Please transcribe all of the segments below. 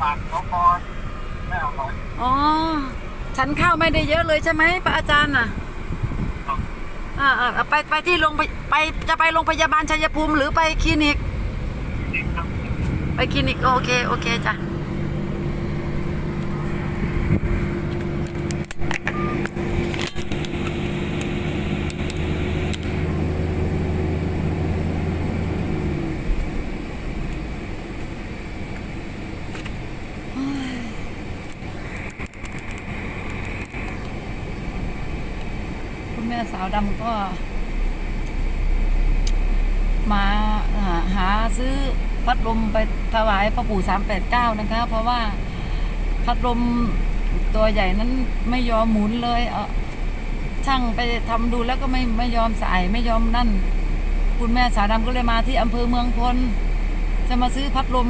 ปากเขาพอไม่อร่อยอ๋อฉันข้าวไม่ได้เยอะเลยใช่ไหมพระอาจารย์น่ะครับอ่าอ่าไปไปที่โรงพยไปจะไปโรงพยาบาลชัยภูมิหรือไปคลินิกนี่ครับไปคลินิกโอเคโอเคจ้ะโอ้ยคุณแม่สาวดำ ก็ มาหาซื้อพัดลมไปถวายพระปู่สามแปดเก้านะคะ เพราะว่าพัดลมตัวใหญ่นั้นไม่ยอมหมุนเลย เออช่างไปทำดูแล้วก็ไม่ไม่ยอมใส่ไม่ยอมนั่น คุณแม่สาวดำก็เลยมาที่อำเภอเมืองพลจะมาซื้อพัดลม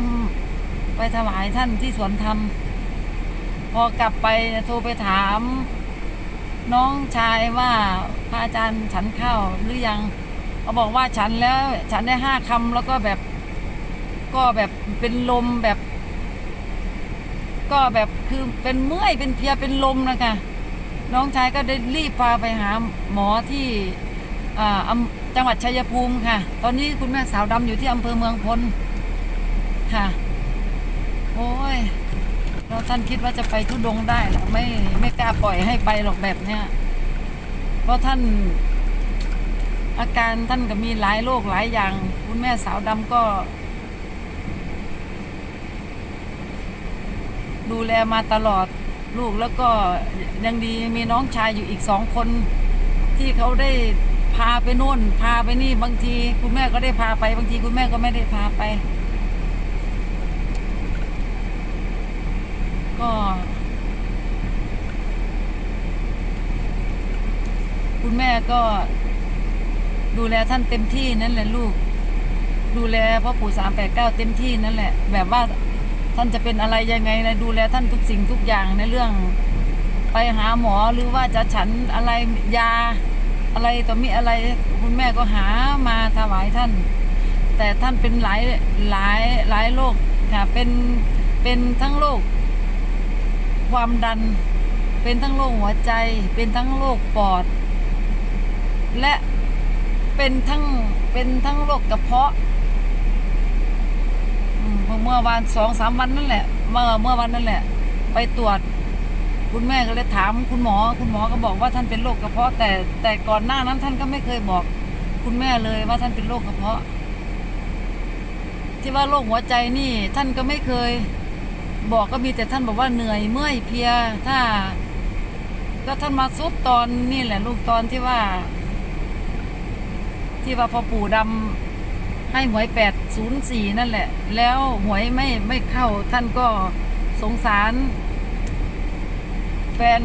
ไปถวายท่านที่สวนธรรม พอกลับไปโทรไปถาม น้องชายว่าพระอาจารย์ฉันข้าวหรือยังเขาบอกว่าฉันแล้ว ฉันได้ห้าคำแล้วก็แบบ ก็แบบเป็นลมแบบ ก็แบบคือเป็นเมื่อยเป็นเพลียเป็นลมนะคะน้องชายก็ได้รีบพาไปหาหมอที่อ่าอำจังหวัดชัยภูมิค่ะ ตอนนี้คุณแม่สาวดำอยู่ที่อำเภอเมืองพลค่ะ โอ้ย เราท่านคิดว่าจะไปทุดงได้หรอไม่ไม่กล้าปล่อยให้ไปหรอกแบบเนี้ยเพราะท่านอาการท่านก็มีหลายโรคหลายอย่าง คุณแม่สาวดำก็ ดูแลมาตลอดลูกแล้วก็ยังดีมีน้องชายอยู่อีกสองคน ที่เขาได้พาไปโน่น พาไปนี่บางที คุณแม่ก็ได้พาไป บางทีคุณแม่ก็ไม่ได้พาไป ก็ คุณแม่ก็ ดูแลท่านเต็มที่นั่นแหละลูก ดูแลพ่อปู่สามแปดเก้าเต็มที่นั่นแหละ แบบว่าท่านจะเป็นอะไรยังไงนะดูแลท่านทุกสิ่งทุกอย่างในเรื่องไปหาหมอหรือว่าจะฉันอะไรยาอะไรต่อมีอะไรคุณแม่ก็หามาถวายท่าน แต่ท่านเป็นหลายหลายหลายโรคค่ะเป็นเป็นทั้งโรค ความดัน เป็นทั้งโรคหัวใจ เป็นทั้งโรคปอด และเป็นทั้งเป็นทั้งโรคกระเพาะเมื่อวานสองสามวันนั่นแหละ เมื่อเมื่อวันนั่นแหละ ไปตรวจ คุณแม่ก็เลยถามคุณหมอ คุณหมอก็บอกว่าท่านเป็นโรคกระเพาะ แต่แต่ก่อนหน้านั้นท่านก็ไม่เคยบอก คุณแม่เลยว่าท่านเป็นโรคกระเพาะ ที่ว่าโรคหัวใจนี่ ท่านก็ไม่เคย บอกก็มีแต่ท่านบอกว่าเหนื่อยเมื่อยเพียถ้า ก็ท่านมาซุดตอนนี่แหละ ลูกตอนที่ว่า ที่ว่าพอปู่ดำให้หวยแปดศูนย์สี่นั่นแหละ แล้วหวยไม่ไม่เข้า ท่านก็สงสาร แฟน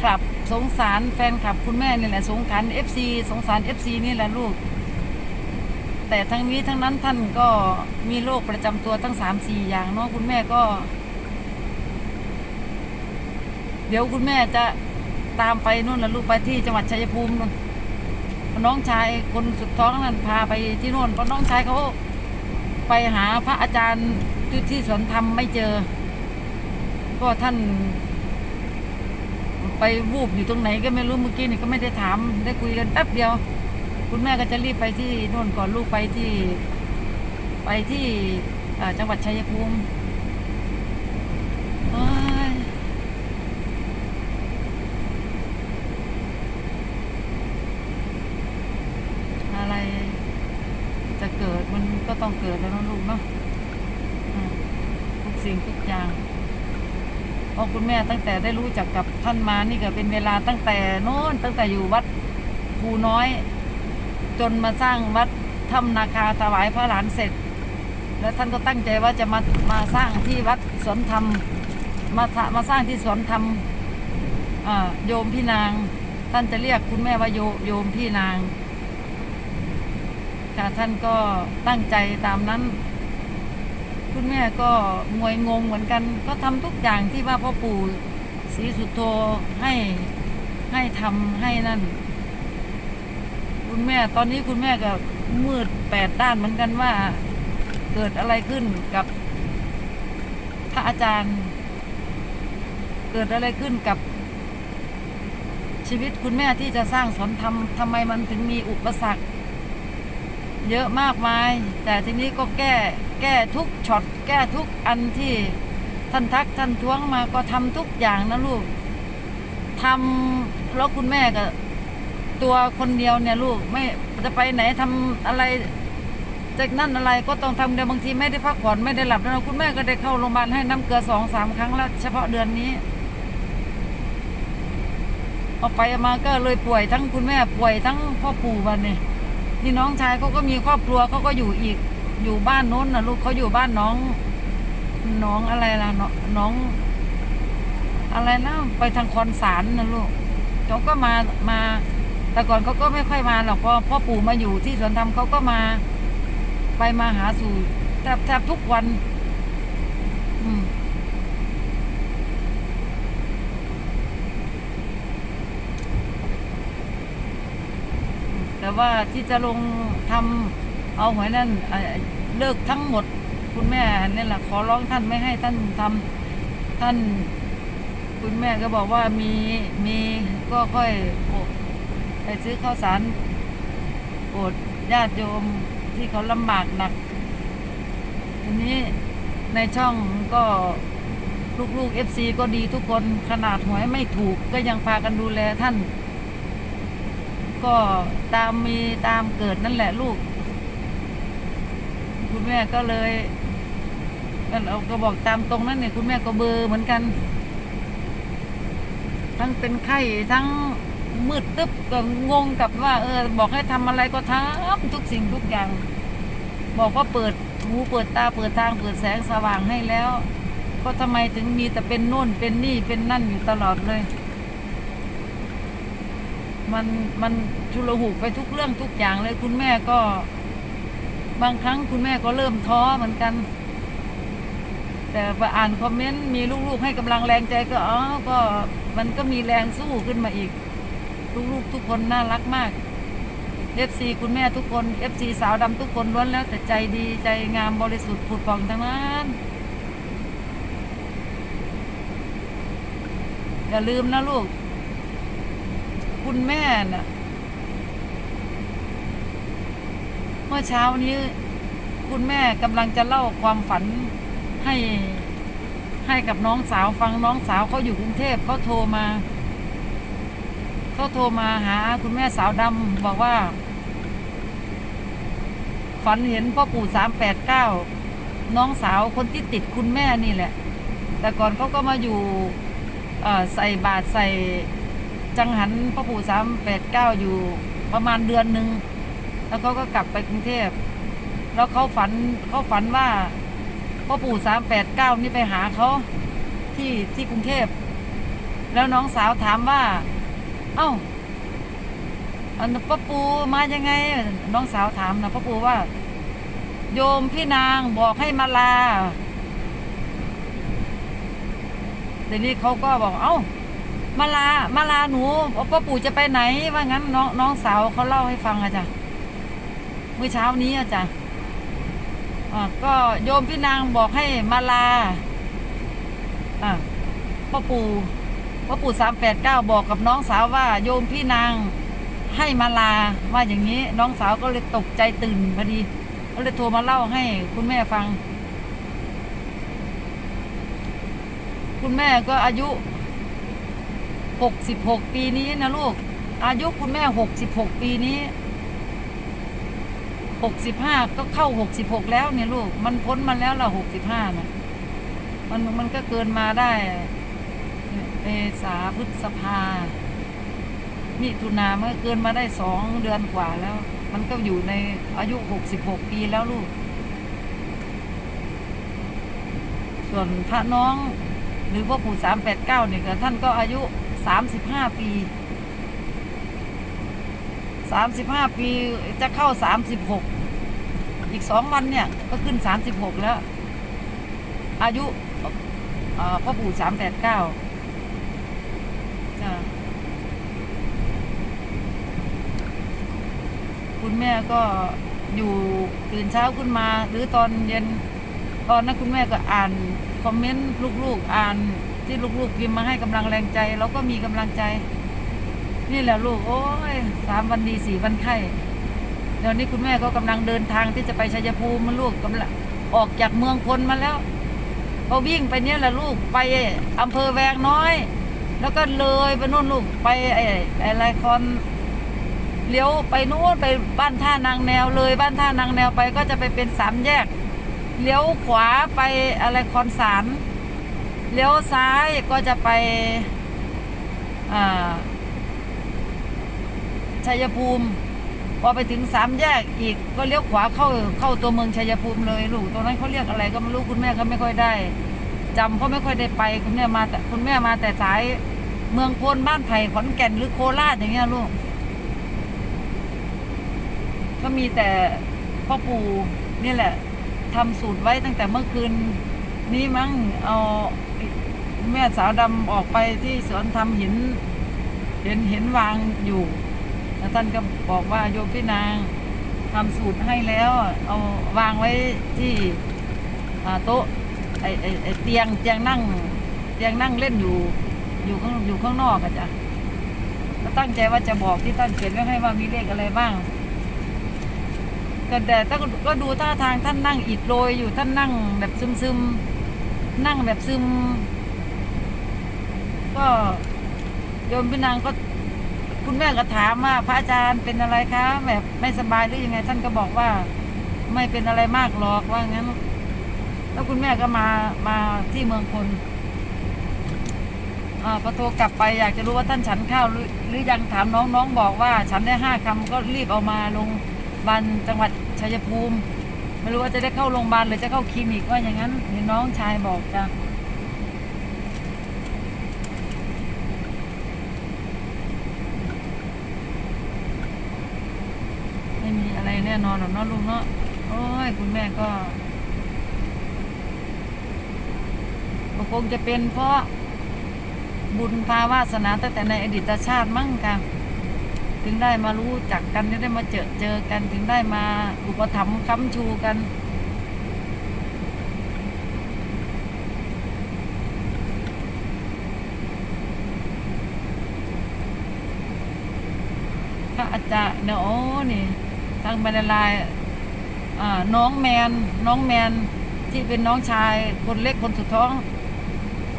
คลับสงสารแฟนคลับคุณแม่นี่แหละ สงสารเอฟซีสงสารเอฟซีนี่แหละลูก แต่ทั้งนี้ทั้งนั้นท่านก็มีโรคประจำตัวทั้งสามสี่อย่างเนาะคุณแม่ก็ เดี๋ยวคุณแม่จะตามไปนู่นละลูกไปที่จังหวัดชัยภูมินู่นน้องชายคนสุดท้องนั้นพาไปที่โน่นเพราะน้องชายเขาไปหาพระอาจารย์ที่ที่สวนธรรมไม่เจอ ก็ท่าน ไปวูบอยู่ตรงไหนก็ไม่รู้เมื่อกี้นี่ก็ไม่ได้ถามได้คุยกันแป๊บเดียว คุณแม่ก็จะรีบไปที่โน่นก่อนลูกไปที่ ไปที่จังหวัดชัยภูมิอะไรจะเกิดมันก็ต้องเกิดแล้วนะลูกเนาะอืมทุกสิ่งทุกอย่างพราะคุณแม่ตั้งแต่ได้รู้จักกับท่านมานี่ก็เป็นเวลาตั้งแต่โน้นตั้งแต่อยู่วัดภูน้อย จนมาสร้างวัดถ้ำนาคาถวายพระหลานเสร็จ แล้วท่านก็ตั้งใจว่าจะมามาสร้างที่วัดสวนธรรมมามาสร้างที่สวนธรรมโยมพี่นาง ท่านจะเรียกคุณแม่ว่าโยโยมพี่นางค่ะท่านก็ตั้งใจตามนั้น คุณแม่ก็งวยงงเหมือนกัน ก็ทำทุกอย่างที่ว่าพ่อปู่ศรีสุโธให้ให้ทำให้นั่น คุณแม่ตอนนี้คุณแม่ก็มืดแปดด้านเหมือนกันว่า เกิดอะไรขึ้นกับพระอาจารย์ เกิดอะไรขึ้นกับ ชีวิตคุณแม่ที่จะสร้างสอนทำทำไมมันถึงมีอุปสรรค เยอะมากมาย แต่ทีนี้ก็แก้แก้ทุกช็อตแก้ทุกอันที่ท่านทักท่านท้วงมาก็ทำทุกอย่างนะลูกทำแล้วคุณแม่ก็ ตัวคนเดียวเนี่ยลูกไม่จะไปไหนทำอะไรจากนั่นอะไรก็ต้องทำเดียวบางทีไม่ได้พักผ่อนไม่ได้หลับนะคุณแม่ก็ได้เข้าโรงพยาบาลให้น้ำเกลือสองสามครั้งแล้ว เฉพาะเดือนนี้เอาไปมาก็เลยป่วยทั้งคุณแม่ป่วยทั้งพ่อปู่วันนี้นี่น้องชายเขาก็มีครอบครัวเขาก็อยู่อีกอยู่บ้านโน้นนะลูกเขาอยู่บ้านน้อง น้องอะไรล่ะน้อง อะไรนะไปทางคอนสารนะลูกเขาก็มามา แต่ก่อนเขาก็ไม่ค่อยมาหรอกพอพ่อปู่มาอยู่ที่สวนธรรมเขาก็มา ไปมาหาสู่แทบแทบทุกวัน อืมแต่ว่าที่จะลงทำเอาหวยนั่นเเลิกทั้งหมด คุณแม่นี่แหละขอร้องท่านไม่ให้ท่านทำท่าน คุณแม่ก็บอกว่ามีมีก็ค่อย ซื้อข้าวสารโปรดญาติโยมที่เขาลำบากหนัก ทีนี้ในช่องก็ลูกๆเอฟซีก็ดีทุกคนขนาดหวยไม่ถูกก็ยังพากันดูแลท่าน ก็ตามมีตามเกิดนั่นแหละลูก คุณแม่ก็เลยเราก็บอกตามตรงนั้นเนี่ยคุณแม่ก็เบอร์เหมือนกัน ทั้งเป็นไข้ทั้ง มืดตึ๊บก็งงกับว่า เออ บอกให้ทำอะไรก็ทำทุกสิ่งทุกอย่าง บอกว่าเปิดหูเปิดตาเปิดทางเปิดแสงสว่างให้แล้ว ก็ทำไมถึงมีแต่เป็นโน่นเป็นนี่เป็นนั่นอยู่ตลอดเลย มันมันชุลหุกไปทุกเรื่องทุกอย่างเลยคุณแม่ก็ บางครั้งคุณแม่ก็เริ่มท้อเหมือนกันแต่พออ่านคอมเมนต์มีลูกๆให้กำลังแรงใจก็อ๋อก็มันก็มีแรงสู้ขึ้นมาอีก ลูกๆทุกคนน่ารักมาก FC คุณแม่ทุกคน FC สาวดำทุกคนล้วนแล้วแต่ใจดีใจงามบริสุทธิ์ผุดผ่องทั้งนั้นอย่าลืมนะลูก คุณแม่น่ะ เมื่อเช้านี้ คุณแม่กำลังจะเล่าความฝันให้ให้กับน้องสาวฟังน้องสาวเขาอยู่กรุงเทพเขาโทรมา เขาโทรมาหาคุณแม่สาวดำบอกว่า ฝันเห็นพ่อปู่สามแปดเก้าน้องสาวคนที่ติดคุณแม่นี่แหละ แต่ก่อนเขาก็มาอยู่ใส่บาตรใส่จังหันพ่อปู่สามแปดเก้าอยู่ประมาณเดือนหนึ่งแล้วเขาก็กลับไปกรุงเทพแล้วเขาฝันเขาฝันว่าพ่อปู่สามแปดเก้านี่ไปหาเขาที่ที่กรุงเทพ แล้วน้องสาวถามว่า เอ้าอันพ่อปู่มายังไง น้องสาวถามนะพ่อปู่ว่า โยมพี่นางบอกให้มาลาทีนี้เขาก็บอก เอ้ามาลามาลาหนูพ่อปู่จะไปไหน ว่างั้นน้องน้องสาวเขาเล่าให้ฟังอะจ้ะเมื่อเช้านี้อะจ้ะก็โยมพี่นางบอกให้มาลาอ่าพ่อปู่ พ่อปู่สามแปดเก้าบอกกับน้องสาวว่าโยมพี่นางให้มาลาว่าอย่างนี้น้องสาวก็เลยตกใจตื่นพอดีก็เลยโทรมาเล่าให้คุณแม่ฟัง คุณแม่ก็อายุหกสิบหกปีนี้นะลูก อายุคุณแม่หกสิบหกปีนี้หกสิบห้าก็เข้าหกสิบหกแล้วเนี่ยลูก มันพ้นมาแล้วละหกสิบห้านะมันมันก็เกินมาได้ เมษาพฤษภา มิถุนาเมันก็เกินมาได้สองเดือนกว่าแล้ว มันก็อยู่ในอายุหกสิบหกปีแล้วลูก ส่วนพระน้องหรือพ่อปู่สามแปดเก้าเนี่ยท่านก็อายุสามสิบห้าปีสามสิบห้าปีจะเข้าสามสิบหกอีกสองวันเนี่ย ก็ขึ้นสามสิบหกแล้ว อายุพ่อปู่สามแปดเก้า จ้ะคุณแม่ก็อยู่ตื่นเช้าขึ้นมา หรือตอนเย็นตอนนั้นคุณแม่ก็อ่านคอมเมนต์ลูกๆ อ่านที่ลูกๆพิมพ์มาให้กำลังแรงใจเราก็มีกำลังใจ นี่แหละลูกโอ้ยสามวันดีสี่วันไข้เดี๋ยวนี้คุณแม่ก็กำลังเดินทางที่จะไปชัยภูมิลูกกำลังออกจากเมืองพลมาแล้วพอวิ่งไปเนี่ยแหละลูกไปอำเภอแวงน้อย แล้วก็เลยไปนู่นลูกไปไอ้ไอ้ไรคอนเลี้ยวไปนู่นไปบ้านท่านางแนวเลยบ้านท่านางแนวไปก็จะไปเป็นสามแยก เลี้ยวขวาไปอะไรคอนสารเลี้ยวซ้ายก็จะไปอ่าชัยภูมิพอไปถึงสามแยกอีกก็เลี้ยวขวาเข้าเข้าตัวเมืองชัยภูมิเลยลูกตรงนั้นเขาเรียกอะไรก็ไม่รู้คุณแม่ก็ไม่ค่อยได้ จำเพราไม่ค่อยได้ไปคุณแม่มาแต่คุณแม่มาแต่สายเมืองโพลบ้านไผ่ขอนแก่นหรือโคราชอย่างเงี้ยลูก ก็มีแต่พ่อปู่นี่แหละทำสูตรไว้ตั้งแต่เมื่อคืนนี้มั้งเอาแม่สาวดำออกไปที่สวนทำหิน เห็นเห็นวางอยู่แล้วท่านก็บอกว่าโยมพี่นางทำสูตรให้แล้ว เอาวางไว้ที่โต๊ะ ไอไอไอเตียงเตียงนั่ง เตียงนั่งเล่นอยู่ อยู่ข้างอยู่ข้างนอกอะจ้ะก็ตั้งใจว่าจะบอกที่ท่านเขียนไว้ให้ว่ามีเลขอะไรบ้างก็แต่ก็ก็ดูท่าทางท่านนั่งอิดโรยอยู่ท่านนั่งแบบซึมซึมนั่งแบบซึม ก็โยมพี่นางก็ คุณแม่ก็ถามว่าพระอาจารย์เป็นอะไรคะแบบไม่สบายหรือยังไง ท่านก็บอกว่า ไม่เป็นอะไรมากหรอกว่างั้น แล้วคุณแม่ก็มามาที่เมืองพลอ่าพอโทรกลับไปอยากจะรู้ว่าท่านฉันข้าวหรือหรือยังถามน้องน้องบอกว่า ฉันได้ห้าคำก็รีบเอามาลงพยาบาลจังหวัดชัยภูมิ ไม่รู้ว่าจะได้เข้าโรงพยาบาลหรือจะเข้าคลินิกว่าอย่างนั้นเห็นน้องชายบอกจ้ะไม่มีอะไรแน่นอนหรอกเนาะลุงเนาะโอ้ยคุณแม่ก็ ก็คงจะเป็นเพราะบุญภาวาสนาตั้งแต่ในอดีตชาติมั่งค่ะ ถึงได้มารู้จักกันถึงได้มาเจอเจอกัน ถึงได้มาอุปถัมภ์ค้ำชูกันพระอาจารย์เนาะโอ้นี่ทางบรรลายน้องแมนน้องแมนที่เป็นน้องชายคนเล็กคนสุดท้อง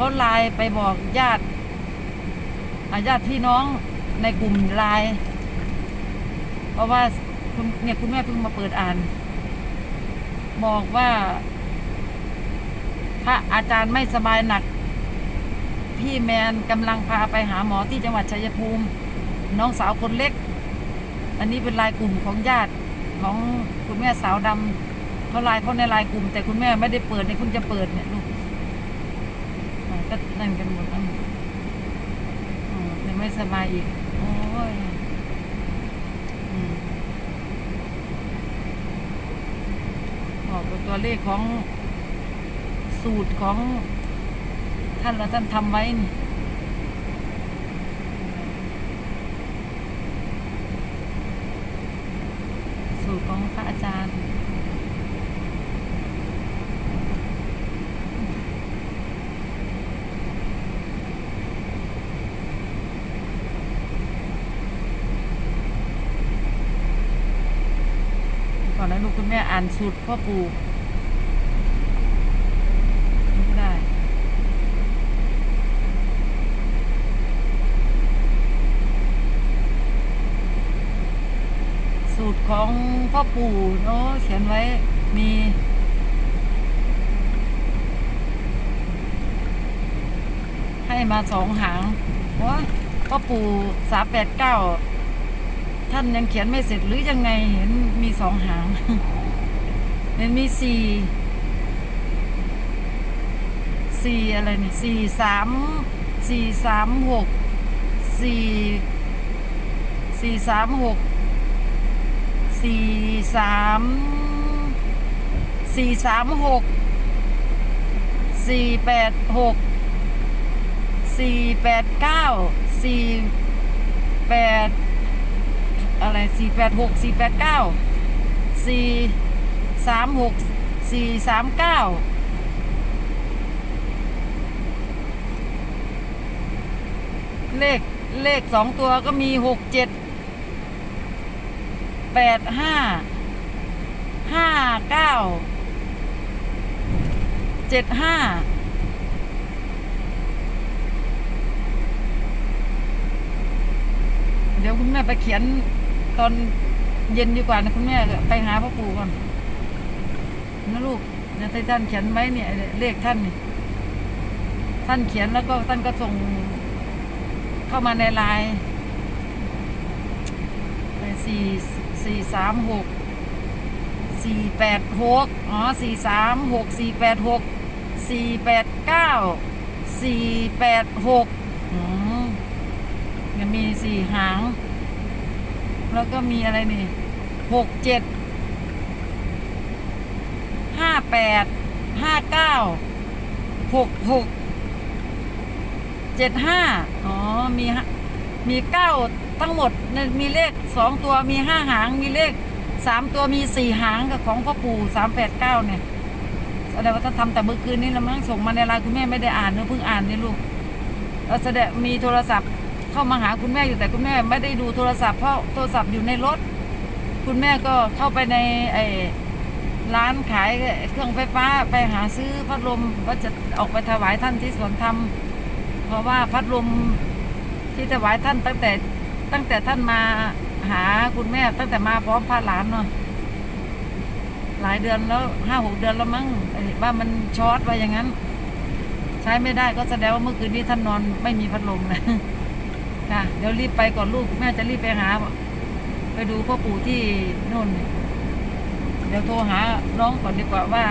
เขาไลน์ไปบอกญาติญาติพี่น้องในกลุ่มไลน์เพราะว่าคุณเนี่ยคุณแม่เพิ่งมาเปิดอ่าน บอกว่า พระอาจารย์ไม่สบายหนัก พี่แมนกำลังพาไปหาหมอที่จังหวัดชัยภูมิ น้องสาวคนเล็ก อันนี้เป็นลายกลุ่มของญาติของคุณแม่สาวดำเขาลายเขาในลายกลุ่ม แต่คุณแม่ไม่ได้เปิดในคุณจะเปิดเนี่ย ก็นั่นกันหมดทั้งอืมยังไม่สบายอีก โอ้ยอบอกตัวเลขของสูตรของท่านแล้วท่านทำไว้นี่สูตรของพระอาจารย์ นะลูกคุณแม่อ่านสูตรพ่อปู่ไม่ได้สูตรของพ่อปู่เนาะเขียนไว้มีให้มาสองหางว่าพ่อปู่สามแปดเก้า ท่านยังเขียนไม่เสร็จหรือยังไงเห็นมีสองหางเห็นมีสี่สี่อะไรนี่สี่สามสี่สามหกสี่สี่สามหกสี่สามสี่สามหกสี่แปดหกสี่แปดเก้าสี่แปด อะไรสี่แปดหกสี่แปดเก้าสี่สามหกสี่สามเก้าเลขเลขสองตัวก็มีหกเจ็ดแปดห้าห้าเก้าเจ็ดห้าเดี๋ยวคุณแม่ไปเขียน ตอนเย็นดีกว่านะคุณแม่ไปหาพ่อปู่ก่อนนะลูกนี่ยที่ท่านเขียนไว้เนี่ยเลขท่านนี่ท่านเขียนแล้วก็ท่านก็ส่งเข้ามาในไลน์สี่สี่สามหกสี่แปดหกอ๋อสี่สามหกสี่แปดหกสี่แปดเก้าสี่แปดหกอืมยังมีสี่หาง แล้วก็มีอะไรนี่หกเจ็ดห้าแปดห้าเก้าหกหกเจ็ดห้าอ๋อ มีมีเก้าทั้งหมดเนี่ยมีเลขสองตัวมีห้าหาง มีเลขสามตัวมีสี่หางกับของพ่อปู่สามแปดเก้าเนี่ยแสดงว่าถ้าทำแต่เมื่อคืนนี้ล้วมั้งส่งมาในไลน์คุณแม่ไม่ได้อ่านเนอะเพิ่งอ่านนี่ลูกเราแสดงมีโทรศัพท์ เข้ามาหาคุณแม่อยู่แต่คุณแม่ไม่ได้ดูโทรศัพท์เพราะโทรศัพท์อยู่ในรถ คุณแม่ก็เข้าไปในไอ้ร้านขายเครื่องไฟฟ้าไปหาซื้อพัดลมว่าจะออกไปถวายท่านที่สวนธรรมเพราะว่าพัดลมที่ถวายท่านตั้งแต่ตั้งแต่ท่านมาหาคุณแม่ตั้งแต่มาพร้อมพาหลานเนาะหลายเดือนแล้วห้าหกเดือนแล้วมั้งไอ้ว่ามันช็อตไวอย่างนั้น ใช้ไม่ได้ก็แสดงว่าเมื่อคืนนี้ท่านนอนไม่มีพัดลมนะ่ะเดี๋ยวรีบไปก่อนลูกแม่จะรีบไปหา ไปดูพ่อปู่ที่นู่น เดี๋ยวโทรหาน้องก่อนดีกว่าว่า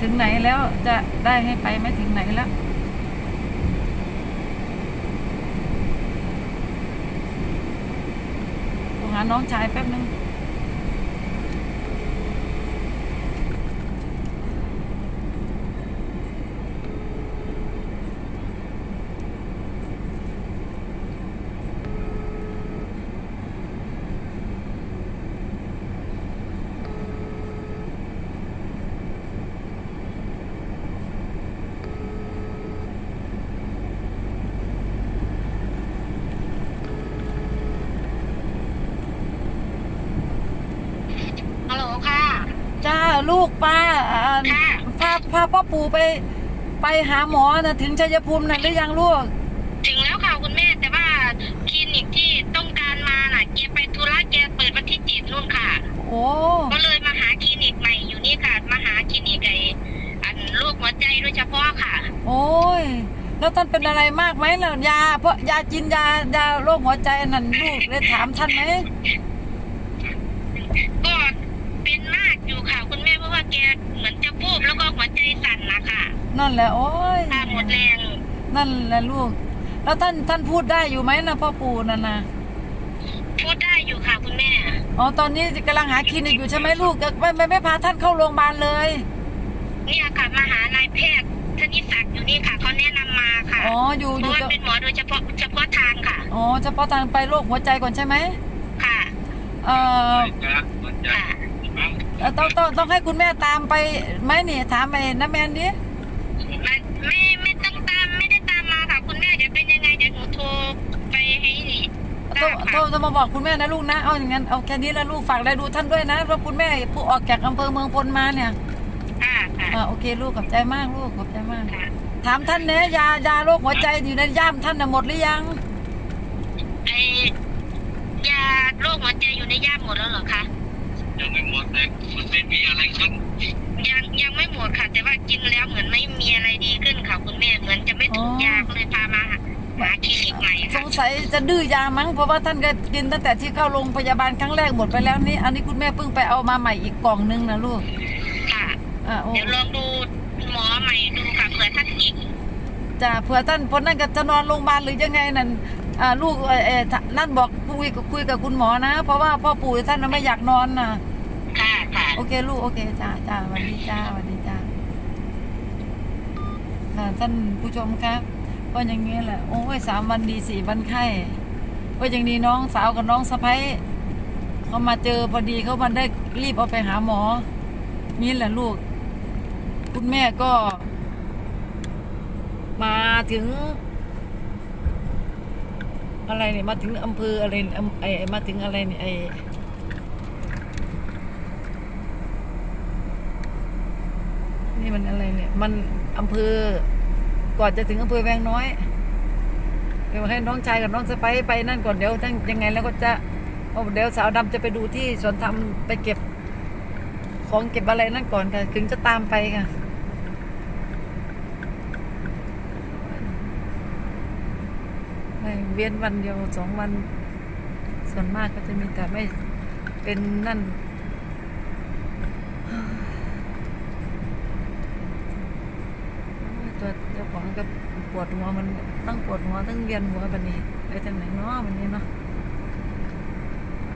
ถึงไหนแล้วจะได้ให้ไปไหมถึงไหนแล้วโทรหาน้องชายแป๊บนึง ฮัลโหลค่ะ จ้า ลูกป้าอ่าค่ะพาพาพ่อปู่ไป ไปหาหมอนะถึงชัยภูมินะหรือยังลูก ถึงแล้วค่ะคุณแม่แต่ว่าคลินิกที่ต้องการมาน่ะแกไปธุระแกเปิดวันที่เจ็ดนู่นค่ะ โอ้ก็เลยมาหาคลินิกใหม่อยู่นี่ค่ะ มาหาคลินิกไออันโรคหัวใจโดยเฉพาะค่ะโอ้ยแล้วท่านเป็นอะไรมากไหมล่ะยาเพราะยากินยายาโรคหัวใจนั่นลูกเลยถามท่านไหม ก็เป็นมากอยู่ค่ะ คุณแม่เพราะว่าแกเหมือนจะพูบแล้วก็หัวใจสั่น นะคะนั่นแหละโอ้ยตาหมดแรงนั่นแหละลูก แล้วท่านท่านพูดได้อยู่ไหมนะพ่อปู่นั่นนะพูดได้อยู่ค่ะคุณแม่อ๋อตอนนี้กำลังหาคลินิกอยู่ใช่ไหมลูกไม่ไม่ไม่พาท่านเข้าโรงพยาบาลเลย เนี่ยค่ะมาหานายแพทย์ธนิศักดิ์อยู่นี่ค่ะเขาแนะนำมาค่ะอ๋ออยู่เพอยู่ราะว่ากับเป็นหมอโดยเฉพาะเฉพาะทางค่ะอ๋อเฉพาะทางไปโรคหัวใจก่อนใช่ไหมค่ะเอ่อจะมันจะค่ะเอ่อต้องต้องต้องให้คุณแม่ตามไปไหมนี่ถามไปน้าแมนดิ โทรไปให้นี่ทโทรราบโทรค่ะจะมาบอกคุณแม่นะลูกนะ เอาอย่างนั้น เอาแค่นี้แล้วลูกฝากได้ดูท่านด้วยนะเพราะคุณแม่ผู้ออกจากอำเภอเมืองพลมาเนี่ยค่ะค่ะอ่าโอเคลูกขอบใจมากลูกขอบใจมาก ค่ะ ถามท่านเนะยายาโรคหัวใจอยู่ในย่ามท่านน่ะหมดหรือยัง ไอยาโรคหัวใจอยู่ในย่ามหมดแล้วเหรอคะ ยังไม่หมดแต่มันไม่มีอะไรขึ้นยังยังไม่หมดค่ะ แต่ว่ากินแล้วเหมือนไม่มีอะไรดีขึ้นค่ะคุณแม่เหมือนจะไม่ถูกยาก็เลยพามา หาหาคลินิกใหม่สค่ะงสัยจะดื้อยามั้งเพราะว่าท่านก็กินตั้งแต่ที่เข้าโรงพยาบาลครั้งแรกหมดไปแล้วนี่อันนี้คุณแม่เพิ่งไปเอามาใหม่อีกกล่องนึงนะลูกค่ะ อ่าโอ้เดี๋ยวลองดูหมอใหม่ดูค่ะเผื่อท่านอีกจ้าเผื่อท่านพ้นนั่นก็จะนอนโรงพยาบาลหรือยังไงนั่นอ่าลูกเอ่อเอ่อนั่นบอกคุยกับคุยกับคุณหมอนะ เพราะว่าพ่อปู่ท่านน่ะไม่อยากนอนนะค่ะค่ะ โอเคลูกโอเคจ้าจ้าสวัสดีจ้าสวัสดีจ้าค่ะท่านผู้ชมครับ ก็อย่างนี้แหละ โอ้ยสามวันดีสี่วันไข้ก็ยังดีน้องสาวกับน้องสะพ้ยเขามาเจอพอดีเขามาได้รีบเอาไปหาหมอ นี่แหละลูก คุณแม่ก็ มาถึง อะไรเนี่ยมาถึงอำเภออะไรเอำไอ้มาถึงอะไรเนี่ยไอนี่มันอะไรเนี่ย มันอำเภอ ก่อนจะถึงอำเภอแวงน้อยเดี๋ยวให้น้องชายกับน้องสไปไปนั่นก่อนเดี๋ยวทั้งยังไงแล้วก็จะเดี๋ยวสาวดำจะไปดูที่สวนธรรมไปเก็บ ของเก็บอะไรนั่นก่อนค่ะ ถึงจะตามไปค่ะไม่เว้นวันเดียวสองวัน ส่วนมากก็จะมีแต่ไม่เป็นนั่น ตัวเจ้าของก็ ปวดหัวมันตั้งปวดหัวตั้งเวียนหัวบันนี้ไปทางไหนเนาะวันนี้เนาะ